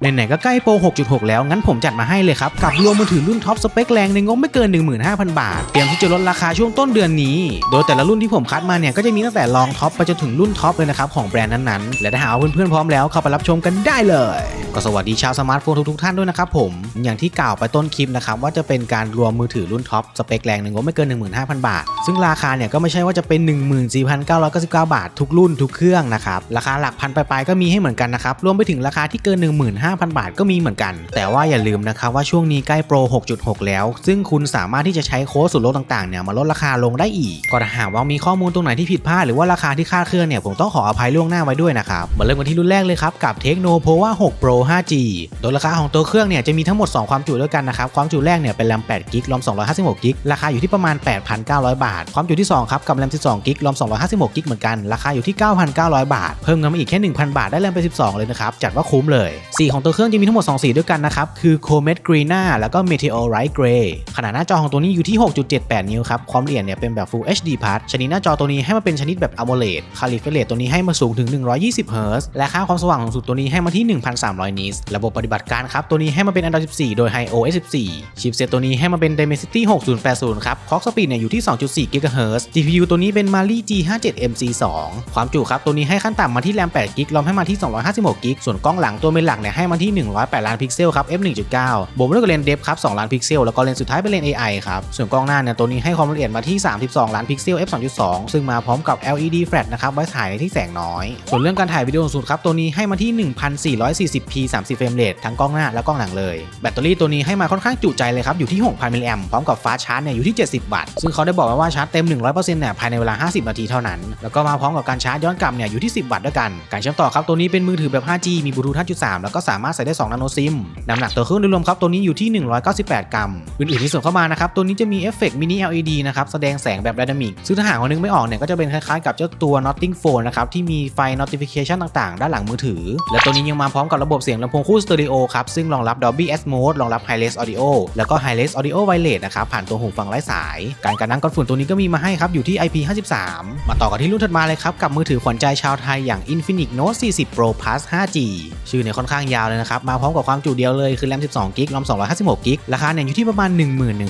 ไหนๆก็ใกล้โปร 6.6 แล้ว งั้นผมจัดมาให้เลยครับ กับรวมมือถือรุ่นท็อปสเปคแรงในงบไม่เกิน 15,000 บาท เตรียมที่จะลดราคาช่วงต้นเดือนนี้ โดยแต่ละรุ่นที่ผมคัดมาเนี่ย ก็จะมีตั้งแต่ลองท็อปไปจนถึงรุ่นท็อปเลยนะครับ ของแบรนด์นั้นๆ และถ้าหากว่าเพื่อนๆพร้อมแล้วเข้าไปรับชมกันได้เลย ก็สวัสดีชาวสมาร์ทโฟนทุกๆท่านด้วยนะครับผม อย่างที่กล่าวไปต้นคลิปนะครับว่าจะเป็นการรวมมือถือรุ่นท็อปสเปคแรงในงบไม่เกิน 15,000 บาท ซึ่งราคาเนี่ยก็ไม่ใช่ว่าจะเป็น 14,999 บาท ทุกรุ่นทุกเครื่องนะครับราคาหลักพันปลายๆก็มีให้เหมือนกันนะครับรวมไปถึงราคาที่เกิน 15,000 5,000 บาทก็มีเหมือนกัน แต่ว่าอย่าลืมนะครับว่าช่วงนี้ใกล้โปร 6.6 แล้ว ซึ่งคุณสามารถที่จะใช้โค้ดส่วนลดต่างๆเนี่ยมาลดราคาลงได้อีก ก็ถ้าหากว่ามีข้อมูลตรงไหนที่ผิดพลาดหรือว่าราคาที่คาดเคลื่อนเนี่ยผมต้องขออภัยล่วงหน้าไว้ด้วยนะครับมาเริ่มกันที่รุ่นแรกเลยครับกับ Tecno Pova 6 Pro 5G โดยราคาของตัวเครื่องเนี่ยจะมีทั้งหมด 2 ความจุด้วยกันนะครับความจุแรกเนี่ยเป็นแรม8กิกรอม256กิกราคาอยู่ที่ประมาณ 8,900 บาท ความจุที่2ครับกับแรม12กิกรอม256กิกเหมือนกันราคาอยู่ที่ 9,900 บาท เพิ่มเงินมาอีกแค่ 1,000 บาทได้แรมไป 12 เลยนะครับจัดว่าคุ้มเลยสีของตัวเครื่องจะมีทั้งหมด 2 สีด้วยกันนะครับ คือ Comet Greena แล้วก็ Meteorite Grey ขนาดหน้าจอของตัวนี้อยู่ที่ 6.78 นิ้วครับ ความละเอียดเนี่ยเป็นแบบ Full HD Plus ชนิดหน้าจอตัวนี้ให้มาเป็นชนิดแบบ AMOLED คาลิเฟเรตตัวนี้ให้มาสูงถึง 120 Hz และค่าความสว่างของสุดตัวนี้ให้มาที่ 1,300 นิตระบบปฏิบัติการครับ ตัวนี้ให้มาเป็น Android 14 โดย Hi OS 14ชิปเซตตัวนี้ให้มาเป็น Dimensity 6080 ครับ Clock Speed เนี่ยอยู่ที่ 2.4 GHz GPU ตัวนี้เป็น Mali G57 MC2 ความจุครับตัวนี้ให้ขั้นต่ำมาที่แรม8 g b รอมให้มาที่ 256 g b ส่วนกล้องหลังตัวเป็นหลักเนี่ยให้มาที่ 108 ล้านพิกเซลครับ f 1.9บวกด้วยกับเลนส์เดฟครับ2ล้านพิกเซลแล้วก็เลนส์สุดท้ายเป็นเลนส์ AI ครับ ส่วนกล้องหน้าเนี่ยตัวนี้ให้ความละเอียดมาที่ 32 ล้านพิกเซล f 2.2ซึ่งมาพร้อมกับ LED flash นะครับไว้ถ่ายในที่แสงน้อย ส่วนเรื่องการถ่ายวิดีโอสูงสุดครับตัวนี้ให้มาที่ 1440p 30เฟรมเรททั้งกล้องหน้าและกล้องหลังเลย แบตเตอรี่ตัวนี้ให้มาค่อนข้างจุใจเลยครับอยู่ที่ 6,000มิลลิแอมพร้อมกับฟ้าชาร์จเนี่ยอยู่ที่ 70 วัตต์ซึ่งเขาได้บอกไว้ว่าชาร์จเต็ม 100%เนี่ยภายในเวลา 50 นาทีเท่านั้น แล้วก็มาพร้อมกับการชาร์จย้อนกลับเนี่ยอยู่ที่ 10 วัตต์ด้วยกัน การเชื่อมต่อครับตัวนี้เป็นมือถือแบบ 5G มีบลูทูธ5.3 แล้วก็สาามารถใส่ได้ 2 นาโนซิม น้ำหนักตัวเครื่องโดยรวมครับ ตัวนี้อยู่ที่ 198 กรัม อื่นๆที่ส่วนเข้ามานะครับ ตัวนี้จะมีเอฟเฟกต์มินิ LED นะครับ แสดงแสงแบบไดนามิก ซึ่งถ้าหากว่านึกไม่ออกเนี่ย ก็จะเป็นคล้ายๆกับเจ้าตัว Notting Phone นะครับ ที่มีไฟ notification ต่างๆ ด้านหลังมือถือ และตัวนี้ยังมาพร้อมกับระบบเสียงลำโพงคู่สเตอริโอครับ ซึ่งรองรับ Dolby Atmos รองรับ Hi-Res Audio แล้วก็ Hi-Res Audio Wireless นะครับผ่านตัวหูฟังไร้สาย การกันน้ำกันฝุ่นตัวนี้ก็มีมาให้ครับอยู่ที่ IP53 มาต่อกันที่รุ่นถัดมาเลยครับกับมือถือขวัญใจชาวไทยอย่าง Infinix Note 40 Pro Plus 5G ชื่อเนี่ยค่อนข้างยาวเลยนะครับ มาพร้อมกับความจุเดียวเลยคือแรม 12 g b รอม 256 g b ราคาเนี่ยอยู่ที่ประมาณ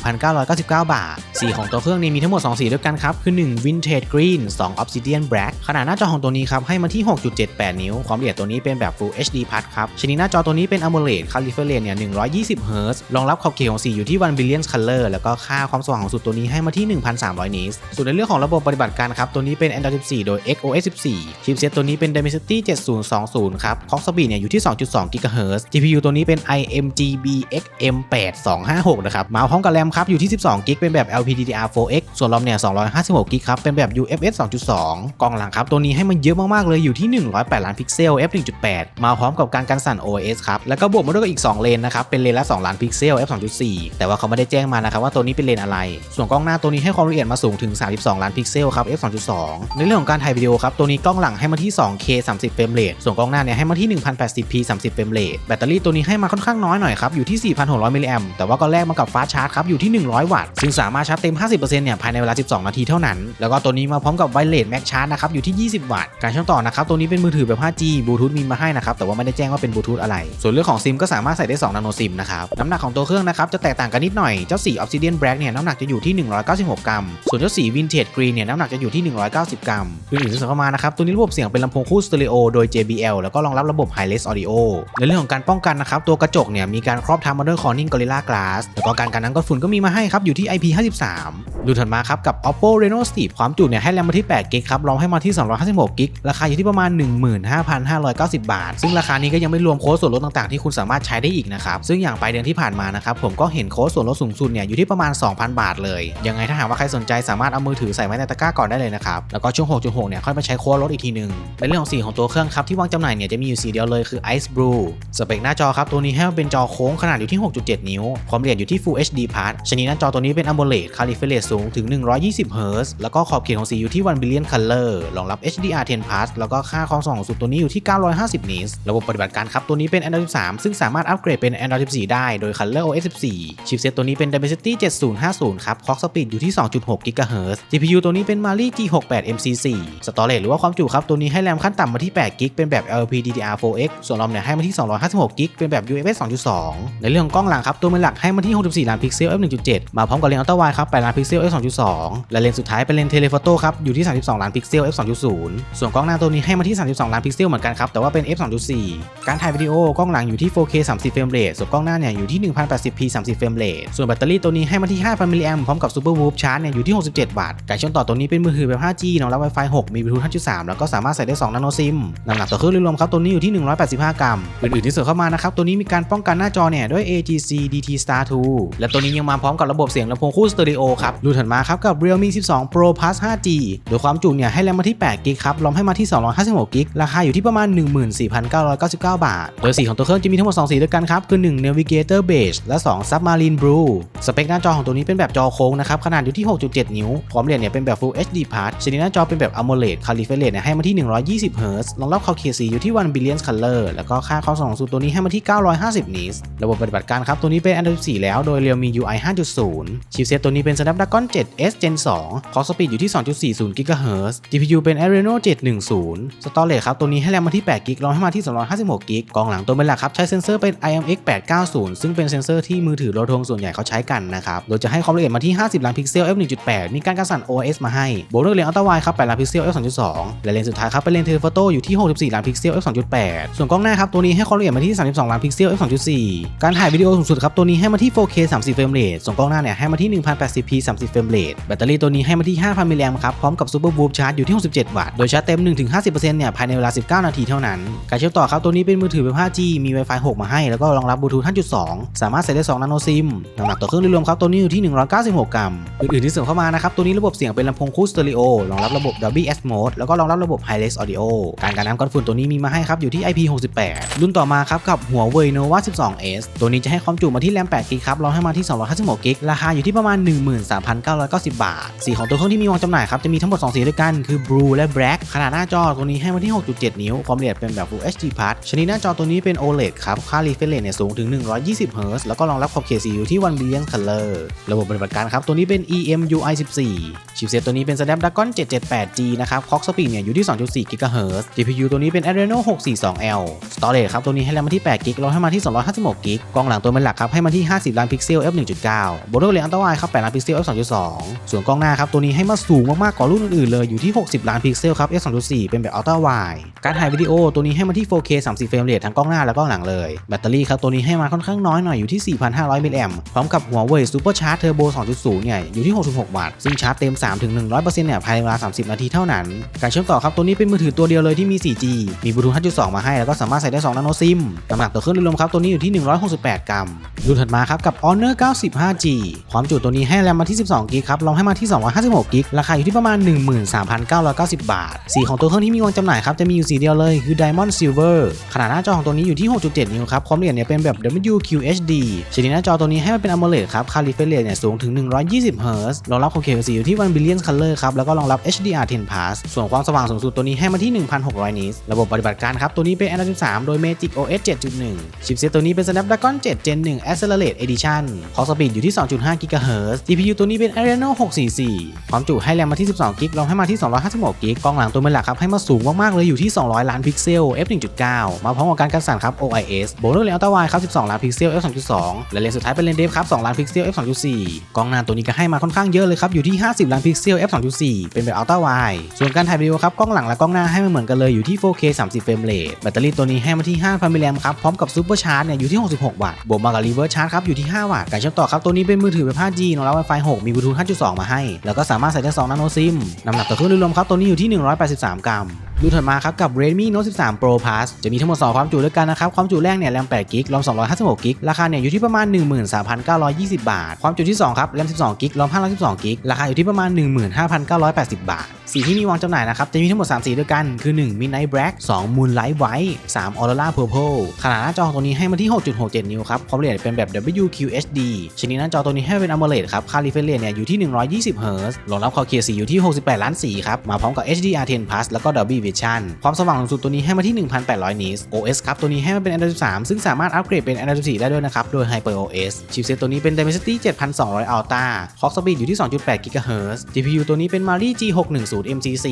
11,999 บาท สีของตัวเครื่องนี่ยมีทั้งหมด 2 สีด้วยกันครับ คือ 1 Vintage Green 2 Obsidian Black ขนาดหน้าจอของตัวนี้ครับ ให้มาที่ 6.78 นิ้ว ความละเอียดตัวนี้เป็นแบบ Full HD Plus ครับ ชนิดหน้าจอตัวนี้เป็น AMOLED Color Rate เนี่ย120 Hz รองรับขอบเขตของสีอยู่ที่ 1 billion color แล้วก็ค่าความสว่างของสุดตัวนี้ให้มาที่ 1,300นิตส่วนในเรื่องของระบบปฏิบัติการครับตัวนี้เป็น Android 14 โดย XOS 14ชิปเซตตัวนี้เป็น Dimensity 7020 ครับ Clock Speed เนี่ยอยู่ที่ 2.2 GHz GPU ตัวนี้เป็น IMGB XM8256 นะครับ มาพร้อมกับแรมครับอยู่ที่ 12 g b เป็นแบบ LPDDR4X ส่วนรอมเนี่ย256 g b ครับ เป็นแบบ UFS 2.2 กล้องหลังครับตัวนี้ให้มันเยอะมากๆเลยอยู่ที่ 108 ล้านพิกเซล f 1.8มาพร้อมกับการกันสั่น OS ครับ แล้วก็บวกมาด้วยกับอีก 2 เลนนะครับ เป็นเลนละ 2 ล้านพิกเซล f 2.4แต่ว่าเขาไม่ได้แจ้งมานะครับว่าตัวนี้เป็นเลนอะไร ส่วนกล้องหน้าตัวนี้ให้ความละเอียดมาสูงถึง 32 ล้านพิกเซลครับ f 2.2ในเรื่องของการถ่ายวิดีโอครับตัวนี้กล้องหลังให้มาที่ 2K 30เฟรมเรทส่วนกล้องหน้าเนี่ยให้มาที่ 1080p 30เฟรมเรเลทแบตเตอรี่ตัวนี้ให้มาค่อนข้างน้อยหน่อยครับ อยู่ที่ 4,600 มิลลิแอมแต่ว่าก็แลกมากับฟาสชาร์จครับ อยู่ที่ 100 วัตต์ ซึ่งสามารถชาร์จเต็ม 50%เนี่ยภายในเวลา 12 นาทีเท่านั้น แล้วก็ตัวนี้มาพร้อมกับไวเลสแม็กชาร์จนะครับ อยู่ที่ 20 วัตต์ การเชื่อมต่อนะครับ ตัวนี้เป็นมือถือแบบ 5G บลูทูธมีมาให้นะครับ แต่ว่าไม่ได้แจ้งว่าเป็นบลูทูธอะไร ส่วนเรื่องของซิมก็สามารถใส่ได้2นาโนซิมนะครับ น้ำหนักของตัวเครื่องนะครับ จะแตกต่างกันนิดหน่อย เจ้าสี Obsidian Black เนี่ยน้ำหนักจะอยู่ที่ 196 กรัม ส่วนเจ้าสี Vintage Green เนี่ยน้ำหนักจะอยู่ที่ 190 กรัมอื่นๆที่ส่งเข้ามานะครับ ตัวนี้ระบบเสียงเป็นลำโพงคู่สเตอริโอโดย JBL แล้วก็รองรับระบบ Hi-Res Audio ในเรื่องของการป้องกันนะครับตัวกระจกเนี่ยมีการครอบทำมาด้วย Corning Gorilla Glass แล้วก็การกันน้ำกันฝุ่นก็มีมาให้ครับอยู่ที่ IP53 ดูถัดมาครับกับ Oppo Reno 10ความจุเนี่ยให้แรมมาที่8 g b ครับรองให้มาที่256 g b ราคาอยู่ที่ประมาณ 15,590 บาท ซึ่งราคานี้ก็ยังไม่รวมโค้ดส่วนลดต่างๆที่คุณสามารถใช้ได้อีกนะครับซึ่งอย่างปลายเดือนที่ผ่านมานะครับผมก็เห็นโค้ดส่วนลดสูงสุดเนี่ยอยู่ที่ประมาณ 2,000 บาทเลย ยังไงถ้าหากว่าใครสนใจสามารถเอามือถือใส่ไว้ในตะกร้าก่อนได้เลยนะครับแล้วก็ช่วง 6.6 เนี่ยค่อยมาใช้โค้ดลดอีกทีนึงในเรื่องของสีของตัวเครื่องครับที่วางจำหน่ายเนี่ยจะมีอยู่สีเดียวเลยคือ Ice Blue สเปคหน้าจอครับตัวนี้ให้มันเป็นจอโค้งขนาดอยู่ที่ 6.7 นิ้ว ความละเอียดอยู่ที่ Full HD Plus ชนิดหน้าจอตัวนี้เป็น AMOLED Color Rate สูงถึง 120 Hz แล้วก็ขอบเขตของสีอยู่ที่ 1 billion color รองรับ HDR10 Plus แล้วก็ค่าความสว่างสูงสุดตัวนี้อยู่ที่ 950 นิตระบบปฏิบัติการครับตัวนี้เป็น Android 13 ซึ่งสามารถอัปเกรดเป็น Android 14 ได้โดย Color OS 14 ชิปเซตตัวนี้เป็น Dimensity 7050 ครับ Clock Speed อยู่ที่ 2.6 GHz GPU ตัวนี้เป็น Mali G68 MC4 Storage หรือว่าความจุครับตัวนี้ให้แรมขั้นต่ำมาที่8 g b เป็นแบบ LPDDR4X ส่วนรอมเนี่ยให้มาที่256กิกเป็นแบบ UFS 2.2 ในเรื่องของกล้องหลังครับ ตัวมือหลักให้มาที่ 64 ล้านพิกเซล f 1.7 มาพร้อมกับเลนส์อัลตร้าไวครับ 8 ล้านพิกเซล f 2.2 และเลนส์สุดท้ายเป็นเลนส์เทเลโฟโต้ครับ อยู่ที่ 32 ล้านพิกเซล f 2.0 ส่วนกล้องหน้าตัวนี้ให้มาที่ 32 ล้านพิกเซลเหมือนกันครับ แต่ว่าเป็น f 2.4 การถ่ายวิดีโอกล้องหลังอยู่ที่ 4K 30 เฟรมเรท ส่วนกล้องหน้าเนี่ยอยู่ที่ 1080p 30 เฟรมเรท ส่วนแบตเตอรี่ตัวนี้ให้มาที่ 5,000 มิลลิแอมพร้อมกับซูเปอร์วูฟชาร์จเนี่ยอยู่ที่ 67 วัตต์ การเชื่อมต่อตัวนี้เป็นมือถือแบบ 5G รองรับ Wi-Fi 6 มีบลูทูธ5.3 แล้วก็สามารถใส่ได้ 2 นาโนซิม น้ำหนักต่อเครื่องรวมครับตัวนี้อยู่ที่ 185 กรัมอื่นๆที่เสริมเข้ามานะครับตัวนี้มีการป้องกันหน้าจอเนี่ยด้วย AGC DT Star 2 และตัวนี้ยังมาพร้อมกับระบบเสียงลำโพงคู่สเตอริโอครับรุ่นถัดมาครับกับ Realme 12 Pro Plus 5G โดยความจุเนี่ยให้แรมมาที่8กิกครับรอมให้มาที่ 256กิกราคาอยู่ที่ประมาณ 14,999 บาท โดยสีของตัวเครื่องจะมีทั้งหมด 2 สีด้วยกันครับ คือ 1 Navigator Beige และ 2 Submarine Blue สเปคหน้าจอของตัวนี้เป็นแบบจอโค้งนะครับขนาดอยู่ที่ 6.7 นิ้ว พร้อมเลนเนี่ยเป็นแบบ Full HD Plus ชนิดหน้าจอเป็นแบบ AMOLED Refresh Rate เนี่ยให้มาที่ 120 Hz รองรับ QKC อยู่ที่ 1 Billion Color แล้วก็ค่าความสว่างสูงตัวนี้ให้มาที่ 950 nits ระบบปฏิบัติการครับตัวนี้เป็น Android 4 แล้วโดย Realme UI 5.0 ชิปเซตตัวนี้เป็น Snapdragon 7 S Gen 2 Clock Speed อยู่ที่ 2.40 GHz GPU เป็น Adreno 710 Storage ครับตัวนี้ให้แรมมาที่8 g b รองให้มาที่256 g b กล้องหลังตัวเป็นหลักครับใช้เซ็นเซอร์เป็น IMX 890 ซึ่งเป็นเซ็นเซอร์ที่มือถือโรทงส่วนใหญ่เขาใช้กันนะครับโดยจะให้ความละเอียดมาที่ 50 ล้านพิกเซล f 1.8มีการกันสั่น OS มาให้บวกด้วยเลนส์อัลตร้าไวด์ครับ8ล้านพิกเซล f 2.2และเลนส์สุดท้ายครับเป็นเลนส์เทเลโฟโต้อยู่ที่ 64 ล้านพิกเซล f 2.8ส่วนกล้องหน้าครับตัวนี้ให้ความละเอียดมาที่ 32 ล้านพิกเซล f 2.4 การถ่ายวิดีโอสูงสุดครับ ตัวนี้ให้มาที่ 4K 30 เฟรมเรทส่วนกล้องหน้าเนี่ยให้มาที่ 1080p 30 เฟรมเรทแบตเตอรี่ตัวนี้ให้มาที่ 5,000 มิลลิแอมครับ พร้อมกับซูเปอร์บูฟชาร์จอยู่ที่ 67 วัตต์ โดยชาร์จเต็ม 1-50%เนี่ยภายในเวลา 19 นาทีเท่านั้น การเชื่อมต่อครับตัวนี้เป็นมือถือแบบ 5G มี Wi-Fi 6 มาให้ แล้วก็รองรับบลูทูธ5.2 สามารถใส่ได้ 2 นาโนซิมน้ำหนักต่อเครื่องโดยรวมครับตัวนี้อยู่ที่ 196 กรัม อื่นๆที่เสริมเข้ามานะครับตัวนี้ระบบเสียงเป็นลำโพงคู่สเตอริโอรองรับระบบ Dolby Atmos แล้วก็รองรับระบบ Hi-Res Audio การกันน้ำกันฝุ่นตัวนี้มีมาให้ครับอยู่ที่ IP68 รุ่นต่อมาครับกับหัวเว่ย Nova 12s ตัวนี้จะให้ความจุมาที่แรม8 g b ครับรองให้มาที่ 256 g b ราคาอยู่ที่ประมาณ 13,990 บาท สีของตัวเครื่องที่มีวางจำหน่ายครับจะมีทั้งหมด 2 สีด้วยกันคือ Blue และ Black ขนาดหน้าจอตัวนี้ให้มาที่ 6.7 นิ้ว ความละเอียดเป็นแบบ Full HD Plus ชนิดหน้าจอตัวนี้เป็น OLED ครับค่า refresh rate เนี่ยสูงถึง 120 Hz แล้วก็รองรับขอบเขตสีอยู่ที่ 1 billion color ระบบปฏิบัติการครับตัวนี้เป็น EMUI 14ชิปเซตตัวนี้เป็น Snapdragon 778G นะครับ Clock Speed เนี่ยอยู่ที่ 2.4 GHz GPU ตัวนี้เป็น Adreno 642L Storage ครับตัวนี้ให้แรมมาที่8 g b รองให้มาที่ 256 g b กกล้องหลังตัวเป็นหลักครับให้มาที่ 50 ล้านพิกเซล f 1.9บวกด้วยเลนส์อัลตร้าไวครับ8ล้านพิกเซล f 2.2 ส่วนกล้องหน้าครับตัวนี้ให้มาสูงมากๆกว่ารุ่นอื่นๆเลยอยู่ที่ 60 ล้านพิกเซลครับ f 2.4เป็นแบบอัลตร้าไวการถ่ายวิดีโอตัวนี้ให้มาที่ 4K 30เฟรมเรททั้งกล้องหน้าและกล้องหลังเลยแบตเตอรี่ครับตัวนี้ให้มาค่อนข้างน้อยหน่อยอยู่ที่ 4,500มิลลิแอมพร้อมกับหัวเว่ย Super Charge Turbo 2.0เนี่ยอยู่ที่ 66 วัตต์ซึ่งชาร์จเต็ม 3-100%เนี่ยภายในเวลา 30 นาทีเท่านั้น การเชื่อมต่อครับตัวนี้เป็นมือถือตัวเดียวเลยที่มี 4G มีบลูทูธ5.2 มาให้แล้วก็สามารถใส่ได้2นาโนซิมน้ำหนักต่อเครื่องโดยรวมครับตัวนี้อยู่ที่ 168 กรัมรุ่นถัดมาครับกับ Honor 90 5G ความจุตัวนี้ให้แรมมาที่ 12กิกครับรองให้มาที่ 256กิกราคาอยู่ที่ประมาณ 13,990 บาท สีของตัวเครื่องที่มีวางจำหน่ายครับจะมีอยู่สีเดียวเลยคือ Diamond Silver ขนาดหน้าจอของตัวนี้อยู่ที่ 6.7 นิ้วครับความละเอียดเนี่ยเป็นแบบ WQHD ชนิดหน้าจอตัวนี้ให้มันเป็น AMOLED ครับ ค่า refresh rate เนี่ยสูงถึง 120 Hz รองรับขอบเขตสีอยู่ที่ 1 billion color ครับ แล้วก็รองรับ HDR10 Plus ส่วนความสว่างสูงสุดตัวนี้ให้มาที่ 1,600 nits ระบบปฏิบัติการครับ ตัวนี้เป็น Android 13 โดย Magic OS 7.1 ชิปเซตตัวนี้เป็น Snapdragon 7 Gen 1 Accelerate Edition Clock Speed อยู่ที่ 2.5 GHz GPU ตัวนี้เป็น Adreno 644 ความจุให้แรมมาที่ 12 g b รองให้มาที่ 256 g b กล้องหลังตัวเป็นหลักครับให้มาสูงมาก ๆ เลยอยู่ที่ 200 ล้านพิกเซล f 1.9 มาพร้อมกับการกันสั่นครับ OIS โบวกด้วยเลนส์อัลตร้าไวด์ครับ 12 ล้านพิกเซล f 2.2 และเลนส์สุดท้ายเป็นเลนส์เดฟครับ 2 ล้านพิกเซล f 2.4 กล้องหน้าตัวนี้ก็ให้มาค่อนข้างเยอะเลยครับอยู่ที่ 50 ล้านพิกเซล f 2.4 เป็นแบบอัลตร้าไวด์ส่วนการถ่ายวิดีโอครับกล้องหลังและกล้องหน้าให้มาเหมือนกันเลยอยู่ที่ 4K 30 เฟรมเรทแบตเตอรี่ตัวนี้ให้มาที่5,000มิลลิแอมครับ พร้อมกับซูเปอร์ชาร์จเนี่ยอยู่ที่ 66 วัตต์ บวกมากับรีเวิร์สชาร์จครับอยู่ที่ 5 วัตต์การเชื่อมต่อครับ ตัวนี้เป็นมือถือแบบ 5G รองรับ Wi-Fi 6 มีบลูทูธ 5.2 มาให้ แล้วก็สามารถใส่ได้ 2 นาโนซิม น้ำหนักต่อเครื่องโดยรวมครับ ตัวนี้อยู่ที่ 183 กรัมรุ่นถัดมาครับกับ Redmi Note 13 Pro Plus จะมีทั้งหมด 2 ความจุด้วยกันนะครับ ความจุแรกเนี่ยแรม8 g b รอม256 g b ราคาเนี่ยอยู่ที่ประมาณ 13,920 บาท ความจุที่2ครับแรม12 g b รอม512 g b ราคาอยู่ที่ประมาณ 15,980 บาท สีที่มีวางจำหน่ายนะครับ จะมีทั้งหมด 3 สีด้วยกัน คือ 1 Midnight Black 2 Moonlight White 3 Aurora Purple ขนาดหน้าจอตัวนี้ให้มาที่ 6.67 นิ้วครับ ความละเอียดเป็นแบบ WQHD ชนิดหน้าจอตัวนี้ให้เป็น AMOLED ครับ ค่า refresh rate เนี่ยอยู่ที่ 120 Hz รองรับขอบเขตสีอยู่ที่ 68 ล้านสีครับ มาพร้อมกับ HDR10 Plus แล้วก็ Dolby Vision ความสว่างสูงสุดตัวนี้ให้มาที่ 1,800 nits OS ครับ ตัวนี้ให้มาเป็น Android 13 ซึ่งสามารถอัปเกรดเป็น Android 14 ได้ด้วยนะครับ โดย HyperOS ชิปเซตตัวนี้เป็น Dimensity 7200 Ultra Clock Speed อยู่ที่ 2.8 GHz GPU ตัวนี้เป็น Mali G610 610 MC4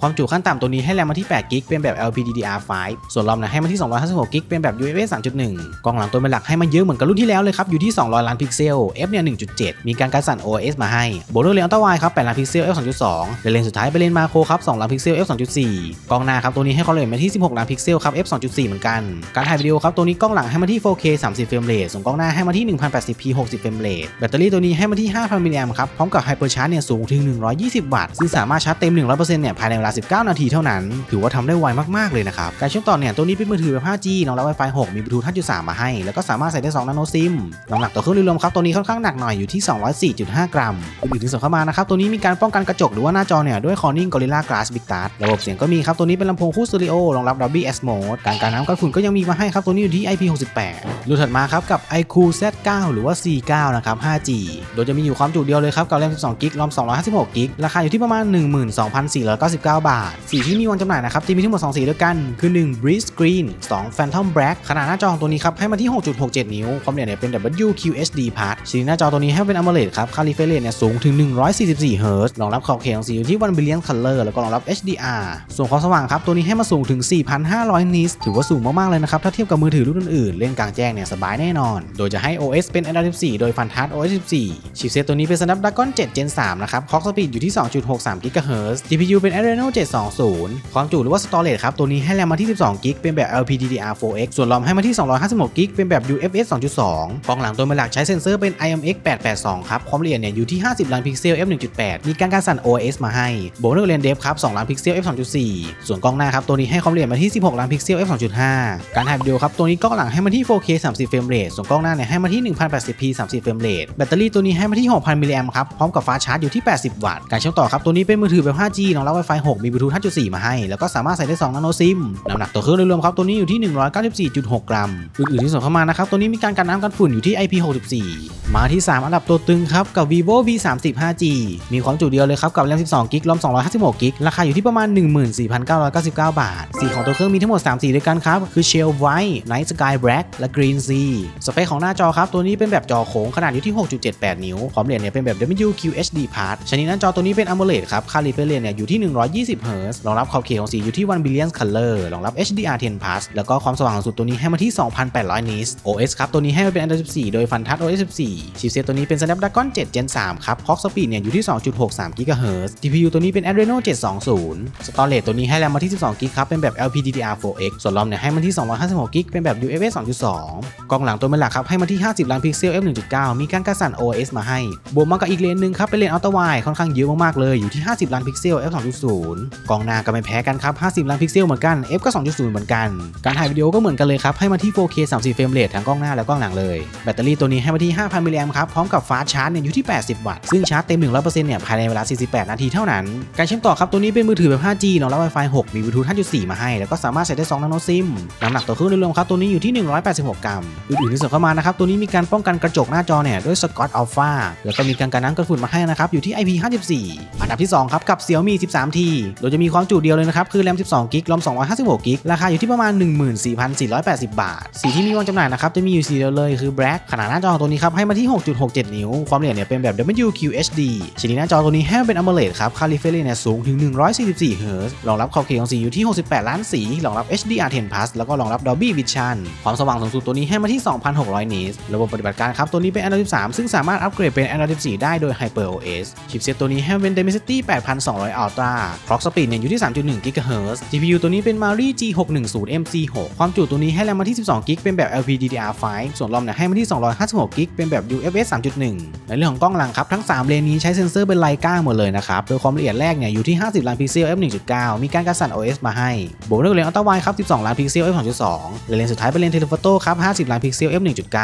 ความจุขั้นต่ำตัวนี้ให้แรมมาที่8 g b เป็นแบบ LPDDR5 ส่วนรอมนี่ยให้มาที่ 256 g b เป็นแบบ UFS 3.1 กล้องหลังตัวเป็นหลักให้มาเยอะเหมือนกับรุ่นที่แล้วเลยครับ อยู่ที่ 200 ล้านพิกเซล f เนี่ย 1.7 มีการการสั่น OS มาให้โบว์เลนอัลตร้าไวครับ8ล้านพิกเซล f 2.2และเลนส์สุดท้ายเป็นเลนส์มาโครครับ2ล้านพิกเซล f 2.4 กล้องหน้าครับตัวนี้ให้ความละเอียดมาที่ 16 ล้านพิกเซลครับ f 2.4 เหมือนกัน การถ่ายวิดีโอครับตัวนี้กล้องหลังให้มาที่ 4K 30เฟรมเรทส่วนกล้องหน้าให้มาที่ 1080p 60เฟรมเรทแบตเตอรี่ตัวนี้ให้มาที่ 5,000มิลลิแอมป์ครับพร้อมกับไฮเปอร์ชาร์จเนี่ยสูงถึง 120 วัตต์ซึ่งสามารถชาร์จเต็ม100%เนี่ยภายในเวลา 19 นาทีเท่านั้น ถือว่าทำได้ไวมากๆเลยนะครับ การเชื่อมต่อเนี่ยตัวนี้เป็นมือถือแบบ 5G รองรับ Wi-Fi 6 มีบลูทูธ 5.3 มาให้ แล้วก็สามารถใส่ได้ 2 นาโนซิมน้ำหนักต่อเครื่องรวมครับตัวนี้ค่อนข้างหนักหน่อยอยู่ที่ 204.5 กรัมอื่นๆที่ส่งเข้ามานะครับตัวนี้มีการป้องกันกระจกหรือว่าหน้าจอเนี่ยด้วย Corning Gorilla Glass Big Touch ระบบเสียงก็มีครับตัวนี้เป็นลำโพงคู่สตูดิโอรองรับ Dolby Atmos การกันน้ำกันฝุ่นก็ยังมีมาให้ครับตัวนี้อยู่ที่ IP68 รุ่นถัดมาครับกับ iQ Z9 หรือว่า C9 นะครับ 5G โดยจะมีอยู่ความจุเดียวเลยครับกับแรม 12 g b รอม 256 g b ราคาอยู่ที่ประมาณ2,499 บาท สีที่มีวางจำหน่ายนะครับจะมีทั้งหมด 2 สีด้วยกัน คือ 1 Breeze Green 2 Phantom Black ขนาดหน้าจอของตัวนี้ครับให้มาที่ 6.67 นิ้ว ความละเอียดเนี่ยเป็น WQHD Plus สีหน้าจอตัวนี้ให้เป็น AMOLED ครับ ค่า refresh rate เนี่ยสูงถึง 144 Hz รองรับขอบเขตของสีอยู่ที่ 1 billion color แล้วก็รองรับ HDR ส่วนความสว่างครับตัวนี้ให้มาสูงถึง 4,500 nits ถือว่าสูงมากๆเลยนะครับถ้าเทียบกับมือถือรุ่นอื่นๆเล่นกลางแจ้งเนี่ยสบายแน่นอน โดยจะให้ OS เป็น Android 14 โดย Fantas OS 14ชิปเซตตัวนี้เป็น Snapdragon 7 Gen 3นะครับ Clock Speed อยู่ที่ 2.63 GHz GPU เป็น Adreno 720 ความจุหรือว่า Storage ครับ ตัวนี้ให้แรมมาที่ 12 g b เป็นแบบ LPDDR4X ส่วนรอมให้มาที่ 256 g b เป็นแบบ UFS 2.2 กล้องหลังตัวเป็นหลักใช้เซ็นเซอร์เป็น IMX 882 ครับ ความละเอียดเนี่ยอยู่ที่ 50 ล้านพิกเซล f 1.8 มีการการสั่น OS มาให้โบวกด้วยเลนเดฟครับ 2 ล้านพิกเซล f 2.4 ส่วนกล้องหน้าครับ ตัวนี้ให้ความละเอียดมาที่ 16 ล้านพิกเซล f 2.5 การถ่ายวิดีโอครับ ตัวนี้กล้องหลังให้มาที่ 4K 30 เฟรมเรท ส่วนกล้องหน้าเนี่ยให้มาที่ 1080p 30 เฟรมเรท แบตเตอรี่ตัวนี้ให้มาที่ 6,000มิลลิแอมป์ครับ พร้อมกับฟ้าชาร์จอยู่ที่ 80 วัตต์ การเชื่อมต่อครับ ตัวนี้เป็นมือถือแบบ 5G รองรับ Wi-Fi 6 มีบลูทูธ 5.4 มาให้ แล้วก็สามารถใส่ได้ 2 นาโนซิม น้ำหนักตัวเครื่องโดยรวมครับ ตัวนี้อยู่ที่ 194.6 กรัม อื่นๆที่ส่งเข้ามานะครับ ตัวนี้มีการกันน้ำกันฝุ่นอยู่ที่ IP64 มาที่ 3 อันดับตัวตึงครับ กับ vivo v 3 0 5G มีความจุเดียวเลยครับ กับแรม 12 g b รอม 256 g b ราคาอยู่ที่ประมาณ 14,999 บาท สีของตัวเครื่องมีทั้งหมด 3 สีด้วยกันครับ คือ shell white night sky black และ green sea สเปคของหน้าจอครับ ตัวนี้เป็นแบบจอโค้งขนาดอยู่ที่ 6.78 นิ้ว ความละเอียดเนี่ยเป็นแบบ WQHD Plus ชนิดหน้าจอตัวนี้เป็น AMOLED ครับค่า refresh rate เนี่ยอยู่ที่ 120 Hz รองรับขอบเขตของสีอยู่ที่ 1 billion color รองรับ HDR10 Plus แล้วก็ความสว่างสูงสุดตัวนี้ให้มาที่ 2,800 nits OS ครับ ตัวนี้ให้มาเป็น Android 14 โดย Fantas OS 14ชิปเซตตัวนี้เป็น Snapdragon 7 Gen 3 ครับ Clock Speed เนี่ยอยู่ที่ 2.63 GHz GPU ตัวนี้เป็น Adreno 720 Storage ตัวนี้ให้แรมมาที่ 12 g b ครับ เป็นแบบ LPDDR4X ส่วนรอมเนี่ยให้มาที่ 256 g b เป็นแบบ UFS 2.2 กล้องหลังตัวเป็นหลักครับให้มาที่ 50 ล้านพิกเซล f 1.9มีการการสั่น OS มาให้บวกมากับอีกเลนหนึ่งครับเป็นเลนส์อัลตร้าไวค่อนข้างเยอะมากๆเลยอยู่ที่ 50 ล้านพิกเซล f 2.0กล้องหน้าก็ไม่แพ้กันครับ 50 ล้านพิกเซลเหมือนกัน f ก็ 2.0 เหมือนกัน การถ่ายวิดีโอก็เหมือนกันเลยครับ ให้มาที่ 4K 30 เฟรมเรททั้งกล้องหน้าและกล้องหลังเลย แบตเตอรี่ตัวนี้ให้มาที่ 5,000 มิลลิแอมป์ครับ พร้อมกับฟาสชาร์จเนี่ยอยู่ที่ 80 วัตต์ ซึ่งชาร์จเต็ม 100%เนี่ยภายในเวลา 48 นาทีเท่านั้น การเชื่อมต่อครับตัวนี้เป็นมือถือแบบ 5G รองรับ Wi-Fi 6 มีบลูทูธ5.4 มาให้ แล้วก็สามารถใส่ได้ 2 นาโนซิม น้ำหนักตัวเครื่องโดยรวมครับตัวนี้อยู่ที่ 186 กรัม อื่นๆที่ส่งเข้ามานะครับตัวนี้มีการป้องกันกระจกหน้าจอเนี่ยด้วย Scott Alpha แล้วก็มีการกันน้ำกันฝุ่นมาให้นะครับอยู่ที่ IP54 อันดับที่2ครับกับ Xiaomi 13T โดยจะมีความจุเดียวเลยนะครับ คือแรม 12 g b รอม 256 g b ราคาอยู่ที่ประมาณ 14,480 บาท สีที่มีวางจำหน่ายนะครับ จะมีอยู่สีเดียวเลยคือ Black ขนาดหน้าจอของตัวนี้ครับ ให้มาที่ 6.67 นิ้ว ความละเอียดเนี่ยเป็นแบบ WQHD ชนิดหน้าจอตัวนี้ให้เป็น AMOLED ครับ ค่า refresh rate เนี่ยสูงถึง 144 Hz รองรับขอบเขตของสีอยู่ที่ 68 ล้านสี รองรับ HDR10 Plus แล้วก็รองรับ Dolby Vision ความสว่างสูงสุดตัวนี้ให้มาที่ 2,600 nits ระบบปฏิบัติการครับตัวนี้เป็น Android 13 ซึ่งสามารถอัปเกรดเป็น Android 14 ได้โดย HyperOS ชิปเซตตัวนี้ให้เป็น Dimensity 200 Ultra Clock Speed เนี่ยอยู่ที่ 3.1 GHz GPU ตัวนี้เป็น Mali G610 MC6 ความจุตัวนี้ให้แรมมาที่ 12 g b เป็นแบบ LPDDR5 ส่วนรอมเนี่ยให้มาที่ 256 g b เป็นแบบ UFS 3.1 ในเรื่องของกล้องหลังครับ ทั้ง 3 เลนนี้ใช้เซ็นเซอร์เป็นไลกาหมดเลยนะครับ โดยความละเอียดแรกเนี่ยอยู่ที่ 50 ล้านพิกเซล f 1.9 มีการการสั่น OS มาให้บวกด้วยเลนส์อัลตร้าไวครับ 12 ล้านพิกเซล f 2.2และเลนส์สุดท้ายเป็นเลนส์เทเลโฟโต้ครับ 50 ล้านพิกเซล f 1.9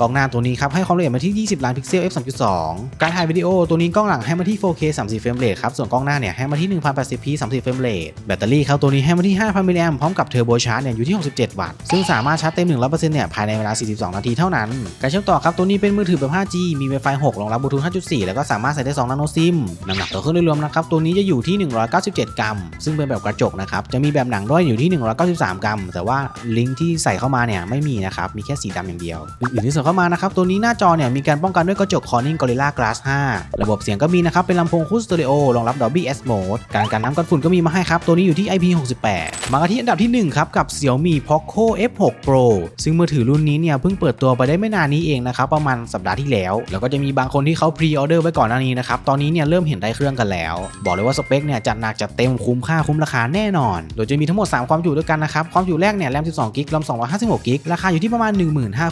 กล้องหน้าตัวนี้ครับให้ความละเอียดมาที่ 20 ล้านพิกเซล f 2.2การถ่ายวิดีโอตัวนี้กล้องหลังให้มาที่ 4K 30เฟรมเรทครับส่วนกล้องหน้าเนี่ยให้มาที่ 1080p 30เฟรมเรทแบตเตอรี่ครับตัวนี้ให้มาที่ 5,000มิลลิแอมพร้อมกับเทอร์โบชาร์จเนี่ยอยู่ที่ 67 วัตต์ ซึ่งสามารถชาร์จเต็ม 100%เนี่ยภายในเวลา 42 นาทีเท่านั้น การเชื่อมต่อครับตัวนี้เป็นมือถือแบบ 5G มี Wi-Fi 6รองรับบลูทูธ5.4 แล้วก็สามารถใส่ได้ 2 นาโนซิมน้ำหนักต่อเครื่องโดยรวมนะครับตัวนี้จะอยู่ที่ 197 กรัม ซึ่งเป็นแบบกระจกนะครับจะมีแบบหนังด้วยอยู่ที่ 193 กรัม แต่ว่าลิงก์ที่ใส่เข้ามาเนี่ยไม่มีนะครับมีแค่สีดำอย่างเดียวอื่นๆที่ส่งเข้ามานะครับตัวนี้หน้าจอเนี่ยมีการป้องกันด้วยกระจก Corning Gorilla Glass 5 ระบบเสียงก็มีนะครับเป็นลำโพงคู่สตอริโอรองรับ Dolby S Mode การกันน้ำกันฝุ่นก็มีมาให้ครับ ตัวนี้อยู่ที่ IP68 มากที่อันดับที่หนึ่งครับ กับ Xiaomi Poco F6 Pro ซึ่งมือถือรุ่นนี้เนี่ยเพิ่งเปิดตัวไปได้ไม่นานนี้เองนะครับ ประมาณสัปดาห์ที่แล้ว แล้วก็จะมีบางคนที่เขาพรีออเดอร์ไว้ก่อนหน้านี้นะครับ ตอนนี้เนี่ยเริ่มเห็นได้เครื่องกันแล้ว บอกเลยว่าสเปคเนี่ยจัดหนักจัดเต็มคุ้มค่าคุ้มราคาแน่นอน โดยจะมีทั้งหมด 3 ความจุด้วยกันนะครับ ความจุแรกเนี่ยแรม 12กิกรอม256กิกราคาอยู่ที่ประมาณ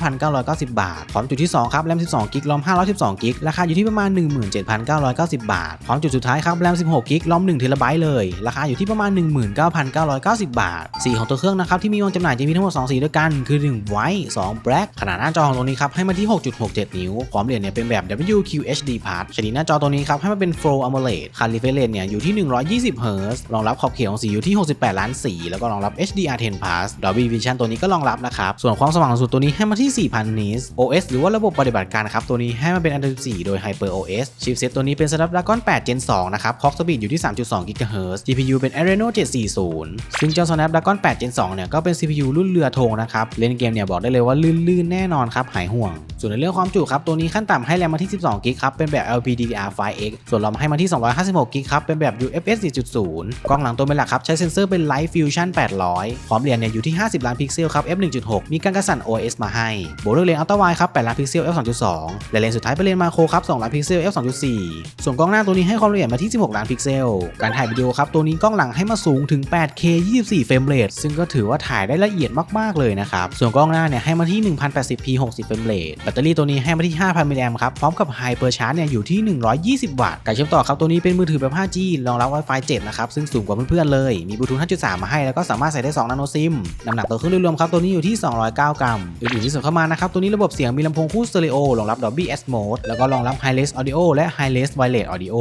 15,990 บาท ความจุที่2ครับแรม 12กิกรอม512กิกราคาอยู่ที่ประมาณ 17,990 บาท ความจุสุดท้ายครับแรม16 6กิกรอม1เทราไบต์เลย ราคาอยู่ที่ประมาณ 19,990 บาท สีของตัวเครื่องนะครับที่มีวางจำหน่ายจะมีทั้งหมด 2 สีด้วยกัน คือ 1 White 2 Black ขนาดหน้าจอของตัวนี้ครับให้มาที่ 6.67 นิ้ว ความละเอียดเนี่ยเป็นแบบ WQHD Plus ชนิดหน้าจอตัวนี้ครับให้มาเป็น Full AMOLED คัน refresh เนี่ยอยู่ที่ 120 Hz รองรับขอบเขตของสีอยู่ที่ 68 ล้านสีแล้วก็รองรับ HDR10 Plus Dolby Vision ตัวนี้ก็รองรับนะครับส่วนความสว่างสุดตัวนี้ให้มาที่ 4,000 nits OS หรือว่าระบบปฏิบัติการครับตัวนี้ให้มาเป็น Android 4 โดย Hyper OS ชิปเซตตัวนี้เป็น Snapdragon 8 Gen 2นะครับ Clock Speed อยู่ที่ 3.2 GHz GPU เป็น Adreno 740 ซึ่งเจ้า Snapdragon 8 Gen 2 เนี่ยก็เป็น CPU รุ่นเรือธงนะครับ เล่นเกมเนี่ยบอกได้เลยว่าลื่นๆแน่นอนครับหายห่วง ส่วนในเรื่องความจุครับตัวนี้ขั้นต่ำให้แรมมาที่ 12 g b ครับเป็นแบบ LPDDR5X ส่วนรอมให้มาที่ 256 g b ครับเป็นแบบ UFS 4.0 กล้องหลังตัวเป็นหลักครับใช้เซ็นเซอร์เป็น Light Fusion 800 ความละเอียดเนี่ยอยู่ที่ 50 ล้านพิกเซลครับ f 1.6มีการกระสั่น OS มาให้บวกด้วยเลนส์อัลตร้าไวครับ8ล้านพิกเซล f 2.2และเลนส์สุดท้ายเป็นเลนส์มาโครครับ2ล้านพิกเซล f 2.4ส่วนกล้องหน้าตัวนี้ให้ความละเอียดมาที่ 16 ล้านพิกเซล การถ่ายวิดีโอครับตัวนี้กล้องหลังให้มาสูงถึง 8K 24เฟรมเรทซึ่งก็ถือว่าถ่ายได้ละเอียดมากๆเลยนะครับส่วนกล้องหน้าเนี่ยให้มาที่ 1080p 60เฟรมเรทตเตอรี่ตัวนี้ให้มาที่ 5,000 มิลลิแอมครับ พร้อมกับไฮเปอร์ชาร์จเนี่ยอยู่ที่ 120 วัตต์การเชื่อมต่อครับตัวนี้เป็นมือถือแบบ 5G รองรับ Wi-Fi 7 นะครับ ซึ่งสูงกว่าเพื่อนๆเลย มีบลูทูธ 5.3 มาให้ แล้วก็สามารถใส่ได้ 2 นาโนซิม น้ำหนักตัวเครื่องโดยรวมครับ ตัวนี้อยู่ที่ 209 กรัมอื่นๆที่ส่งเข้ามานะครับ ตัวนี้ระบบเสียงมีลำโพงคู่สเตอริโอ รองรับ Dolby S Mode แล้วก็รองรับ Hi-Res Audio และ Hi-Res Wireless Audio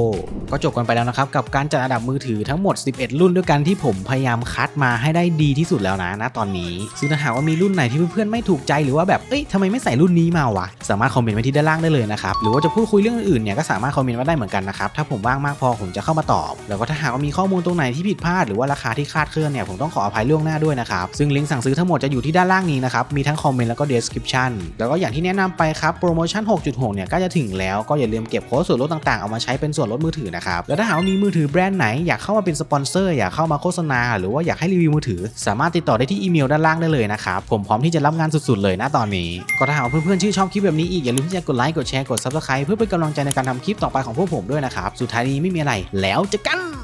ก็จบกันไปแล้วนะครับกับการจัดอันดับมือถือทั้งหมด 11 รุ่นด้วยกันที่ผมพยายามคัดมาให้ได้ดีที่สุดแล้วนะณตอนนี้ซึ่งถ้าหากว่ามีรุ่นไหนที่เพื่อนๆไม่ถูกใจหรือว่าแบบเอ้ยทำไมไม่ใส่รุ่นนี้มาวะสามารถคอมเมนต์ไว้ที่ด้านล่างได้เลยนะครับหรือว่าจะพูดคุยเรื่องอื่นเนี่ยก็สามารถคอมเมนต์มาได้เหมือนกันนะครับถ้าผมว่างมากพอผมจะเข้ามาตอบ แล้วก็ถ้าหากว่ามีข้อมูลตรงไหนที่ผิดพลาดหรือว่าราคาที่คาดเคลื่อนเนี่ยผมต้องขออภัยล่วงหน้าด้วยนะครับซึ่งลิงก์สั่งซื้อทั้งหมดจะอยู่ที่ด้านล่างนี้นะครับมีทั้งคอมเมนต์แล้วก็ description แล้วก็อย่างที่แนะนำไปครับโปรโมชั่น 6.6 เนี่ยก็จะถึงแล้วก็อย่าลืมเก็บโค้ดส่วนลดต่างๆเอามาใช้เป็นส่วนลดมือถือนะครับแล้วถ้าหากมีมือถือแบรนด์ไหนอยากเข้ามาเป็นสปอนเซอร์อยากเข้ามาโฆษณา หรือว่าอยากให้รีวิวมือถือ สามารถติดต่อได้ที่อีเมลด้านล่างได้เลยนะครับผมพร้อมที่จะรับงานสุดๆเลยนะตอนนี้ก็ถ้าหากเพื่อนๆชื่นชอบคลิปแบบนี้อีกอย่าลืมที่จะกดไลค์กดแชร์กด subscribe เพื่อเป็นกำลังใจในการทำคลิปต่อไปของพวกผมด้วยนะครับ สุดท้ายนี้ไม่มีอะไรแล้วเจอกัน